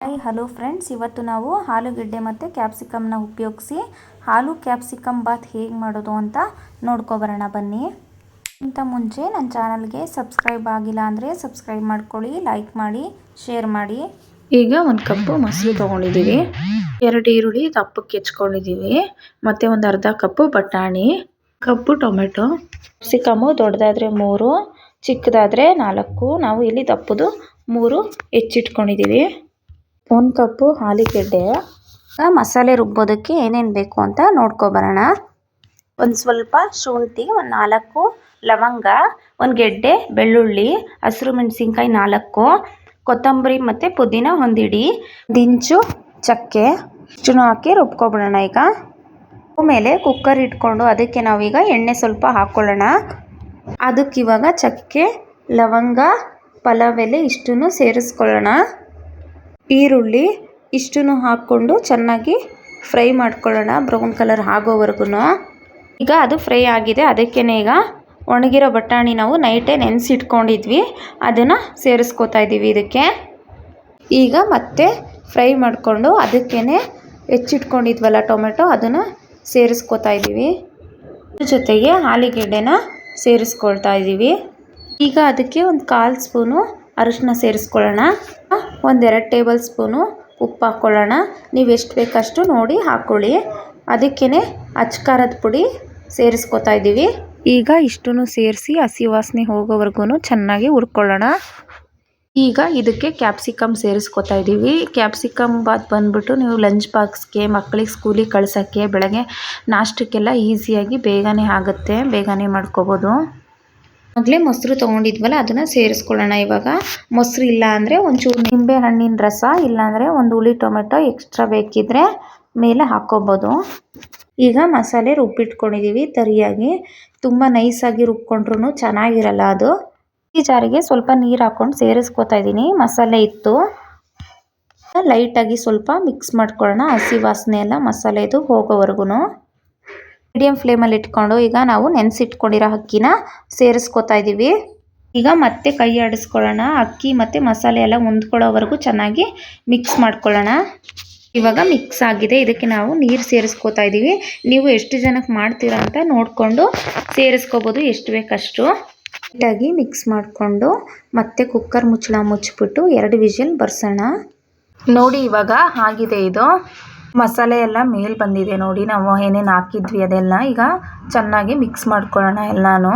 Hi hello friends ಇವತ್ತು ನಾವು ಆಲೂಗೆಡ್ಡೆ ಮತ್ತು ಕ್ಯಾಪ್ಸಿಕಮ್ನ ಉಪಯೋಗಿಸಿ ಹಾಲು ಕ್ಯಾಪ್ಸಿಕಮ್ ಬಾತ್ ಹೇಗೆ ಮಾಡೋದು ಅಂತ ನೋಡ್ಕೊಬರೋಣ. ಬನ್ನಿ. ಇಂಥ ಮುಂಚೆ ನನ್ನ ಚಾನಲ್ಗೆ ಸಬ್ಸ್ಕ್ರೈಬ್ ಆಗಿಲ್ಲ ಅಂದರೆ ಸಬ್ಸ್ಕ್ರೈಬ್ ಮಾಡ್ಕೊಳ್ಳಿ ಲೈಕ್ ಮಾಡಿ ಶೇರ್ ಮಾಡಿ. ಈಗ ಒಂದು ಕಪ್ಪು ಮೊಸರು ತೊಗೊಂಡಿದ್ದೀವಿ ಎರಡು ಈರುಳ್ಳಿ ದಪ್ಪಕ್ಕೆ ಹೆಚ್ಕೊಂಡಿದ್ದೀವಿ ಮತ್ತು ಒಂದು ಅರ್ಧ ಕಪ್ಪು ಬಟಾಣಿ, ಕಪ್ಪು ಟೊಮೆಟೊ. ಕ್ಯಾಪ್ಸಿಕಮ್ಮು ದೊಡ್ಡದಾದರೆ ಮೂರು, ಚಿಕ್ಕದಾದರೆ ನಾಲ್ಕು. ನಾವು ಇಲ್ಲಿ ದಪ್ಪದು ಮೂರು ಹೆಚ್ಚಿಟ್ಕೊಂಡಿದ್ದೀವಿ ಒಂದು ಕಪ್ಪು ಆಲಿಗೆಡ್ಡೆ ಮಸಾಲೆ ರುಬ್ಬೋದಕ್ಕೆ ಏನೇನು ಬೇಕು ಅಂತ ನೋಡ್ಕೊಬರೋಣ ಒಂದು ಸ್ವಲ್ಪ ಶುಂಠಿ, ಒಂದು ನಾಲ್ಕು ಲವಂಗ, ಒಂದು ಗೆಡ್ಡೆ, ಬೆಳ್ಳುಳ್ಳಿ, ಹಸಿರು ಮೆಣಸಿನ್ಕಾಯಿ ನಾಲ್ಕು, ಕೊತ್ತಂಬರಿ ಮತ್ತು ಪುದೀನ ಒಂದಿಡಿ, ದಿಂಚು, ಚಕ್ಕೆ ಇಷ್ಟನ್ನು ಹಾಕಿ ರುಬ್ಕೊಬಿಡೋಣ ಈಗ. ಮೇಲೆ ಕುಕ್ಕರ್ ಇಟ್ಕೊಂಡು ಅದಕ್ಕೆ ನಾವೀಗ ಎಣ್ಣೆ ಸ್ವಲ್ಪ ಹಾಕ್ಕೊಳ್ಳೋಣ ಅದಕ್ಕೆ ಇವಾಗ ಚಕ್ಕೆ, ಲವಂಗ, ಪಲಾವ್ ಇಷ್ಟನ್ನು ಸೇರಿಸ್ಕೊಳ್ಳೋಣ. ಈರುಳ್ಳಿ ಇಷ್ಟನ್ನು ಹಾಕ್ಕೊಂಡು ಚೆನ್ನಾಗಿ ಫ್ರೈ ಮಾಡ್ಕೊಳ್ಳೋಣ. ಬ್ರೌನ್ ಕಲರ್ ಆಗೋವರೆಗೂ ಈಗ ಅದು ಫ್ರೈ ಆಗಿದೆ. ಅದಕ್ಕೇ ಈಗ ಒಣಗಿರೋ ಬಟಾಣಿ ನಾವು ನೈಟೇ ನೆನೆಸಿಟ್ಕೊಂಡಿದ್ವಿ. ಅದನ್ನು ಸೇರಿಸ್ಕೋತಾ ಇದ್ದೀವಿ ಇದಕ್ಕೆ. ಈಗ ಮತ್ತೆ ಫ್ರೈ ಮಾಡಿಕೊಂಡು ಅದಕ್ಕೇ ಹೆಚ್ಚಿಟ್ಕೊಂಡಿದ್ವಲ್ಲ ಟೊಮೆಟೊ, ಅದನ್ನು ಸೇರಿಸ್ಕೋತಾ ಇದ್ದೀವಿ ಜೊತೆಗೆ ಆಲೂಗೆಡ್ಡೆನ ಸೇರಿಸ್ಕೊಳ್ತಾ ಇದ್ದೀವಿ ಈಗ ಅದಕ್ಕೆ ಒಂದು ಕಾಲು ಸ್ಪೂನು ಅರಿಶಿನ ಸೇರಿಸ್ಕೊಳ್ಳೋಣ. ಒಂದೆರಡು ಟೇಬಲ್ ಸ್ಪೂನು ಉಪ್ಪು ಹಾಕ್ಕೊಳ್ಳೋಣ. ನೀವು ಎಷ್ಟು ಬೇಕಷ್ಟು ನೋಡಿ ಹಾಕ್ಕೊಳ್ಳಿ. ಅದಕ್ಕೇ ಅಚ್ಕಾರದ ಪುಡಿ ಸೇರಿಸ್ಕೊತಾ ಇದ್ದೀವಿ. ಈಗ ಇಷ್ಟನ್ನು ಸೇರಿಸಿ ಹಸಿ ವಾಸನೆ ಹೋಗೋವರೆಗೂ ಚೆನ್ನಾಗಿ ಹುರ್ಕೊಳ್ಳೋಣ. ಈಗ ಇದಕ್ಕೆ ಕ್ಯಾಪ್ಸಿಕಮ್ ಸೇರಿಸ್ಕೊತಾ ಇದ್ದೀವಿ. ಕ್ಯಾಪ್ಸಿಕಮ್ ಬಾತ್ ಬಂದ್ಬಿಟ್ಟು ನೀವು ಲಂಚ್ ಬಾಕ್ಸ್ಗೆ ಮಕ್ಕಳಿಗೆ ಸ್ಕೂಲಿಗೆ ಕಳ್ಸೋಕ್ಕೆ, ಬೆಳಗ್ಗೆ ನಾಷ್ಟಕ್ಕೆಲ್ಲ ಈಸಿಯಾಗಿ ಬೇಗನೆ ಆಗುತ್ತೆ. ಬೇಗನೆ ಮಾಡ್ಕೋಬೋದು. ಆಗಲೇ ಮೊಸರು ತೊಗೊಂಡಿದ್ವಲ್ಲ, ಅದನ್ನು ಸೇರಿಸ್ಕೊಳ್ಳೋಣ. ಇವಾಗ ಮೊಸರು ಇಲ್ಲ ಅಂದರೆ ಒಂಚೂರು ನಿಂಬೆ ಹಣ್ಣಿನ ರಸ ಇಲ್ಲಾಂದರೆ ಒಂದು ಹುಳಿ ಟೊಮೆಟೊ ಎಕ್ಸ್ಟ್ರಾ ಬೇಕಿದ್ದರೆ ಮೇಲೆ ಹಾಕ್ಕೋಬೋದು. ಈಗ ಮಸಾಲೆ ರುಬ್ಬಿಟ್ಕೊಂಡಿದ್ದೀವಿ ತರಿಯಾಗಿ. ತುಂಬ ನೈಸಾಗಿ ರುಬ್ಕೊಂಡ್ರೂ ಚೆನ್ನಾಗಿರಲ್ಲ ಅದು. ಈ ಜಾರಿಗೆ ಸ್ವಲ್ಪ ನೀರು ಹಾಕ್ಕೊಂಡು ಸೇರಿಸ್ಕೊತಾ ಇದ್ದೀನಿ. ಮಸಾಲೆ ಇತ್ತು. ಲೈಟಾಗಿ ಸ್ವಲ್ಪ ಮಿಕ್ಸ್ ಮಾಡ್ಕೊಳ್ಳೋಣ. ಹಸಿ ವಾಸನೆ ಎಲ್ಲ ಮಸಾಲೆದು ಹೋಗೋವರೆಗೂ ಮೀಡಿಯಮ್ ಫ್ಲೇಮಲ್ಲಿ ಇಟ್ಕೊಂಡು ಈಗ ನಾವು ನೆನೆಸಿಟ್ಕೊಂಡಿರೋ ಅಕ್ಕಿನ ಸೇರಿಸ್ಕೊತಾ ಇದ್ದೀವಿ. ಈಗ ಮತ್ತೆ ಕೈ ಆಡಿಸ್ಕೊಳ್ಳೋಣ. ಅಕ್ಕಿ ಮತ್ತು ಮಸಾಲೆ ಎಲ್ಲ ಹೊಂದ್ಕೊಳ್ಳೋವರೆಗೂ ಚೆನ್ನಾಗಿ ಮಿಕ್ಸ್ ಮಾಡ್ಕೊಳ್ಳೋಣ. ಇವಾಗ ಮಿಕ್ಸ್ ಆಗಿದೆ. ಇದಕ್ಕೆ ನಾವು ನೀರು ಸೇರಿಸ್ಕೋತಾ ಇದ್ದೀವಿ. ನೀವು ಎಷ್ಟು ಜನಕ್ಕೆ ಮಾಡ್ತೀರಾ ಅಂತ ನೋಡಿಕೊಂಡು ಸೇರಿಸ್ಕೋಬೋದು. ಎಷ್ಟು ಬೇಕಷ್ಟು. ನೀಟಾಗಿ ಮಿಕ್ಸ್ ಮಾಡಿಕೊಂಡು ಮತ್ತೆ ಕುಕ್ಕರ್ ಮುಚ್ಚಳ ಮುಚ್ಚಿಬಿಟ್ಟು ಎರಡು ವಿಷಲ್ ಬರ್ಸೋಣ. ನೋಡಿ ಇವಾಗ ಆಗಿದೆ ಇದು. ಮಸಾಲೆ ಎಲ್ಲ ಮೇಲೆ ಬಂದಿದೆ ನೋಡಿ. ನಾವು ಏನೇನು ಹಾಕಿದ್ವಿ ಅದೆಲ್ಲ ಈಗ ಚೆನ್ನಾಗಿ ಮಿಕ್ಸ್ ಮಾಡ್ಕೊಳ್ಳೋಣ ಎಲ್ಲಾನು.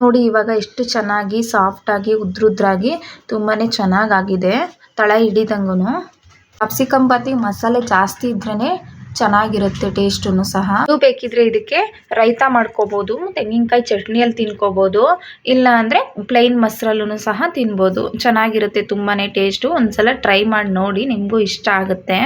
ನೋಡಿ ಇವಾಗ ಎಷ್ಟು ಚೆನ್ನಾಗಿ ಸಾಫ್ಟಾಗಿ ಉದ್ರುದ್ರಾಗಿ ತುಂಬಾ ಚೆನ್ನಾಗಾಗಿದೆ. ತಳ ಹಿಡಿದಂಗೂ ಕ್ಯಾಪ್ಸಿಕಮ್ ಬಾತಿ ಮಸಾಲೆ ಜಾಸ್ತಿ ಇದ್ರೇ ಚೆನ್ನಾಗಿರುತ್ತೆ ಟೇಸ್ಟನ್ನು ಸಹ. ನೀವು ಬೇಕಿದ್ರೆ ಇದಕ್ಕೆ ರೈತ ಮಾಡ್ಕೋಬೋದು, ತೆಂಗಿನಕಾಯಿ ಚಟ್ನಿಯಲ್ಲಿ ತಿನ್ಕೋಬೋದು, ಇಲ್ಲ ಅಂದರೆ ಪ್ಲೈನ್ ಮೊಸರಲ್ಲೂ ಸಹ ತಿನ್ಬೋದು. ಚೆನ್ನಾಗಿರುತ್ತೆ ತುಂಬಾ ಟೇಸ್ಟು. ಒಂದ್ಸಲ ಟ್ರೈ ಮಾಡಿ ನೋಡಿ, ನಿಮಗೂ ಇಷ್ಟ ಆಗುತ್ತೆ.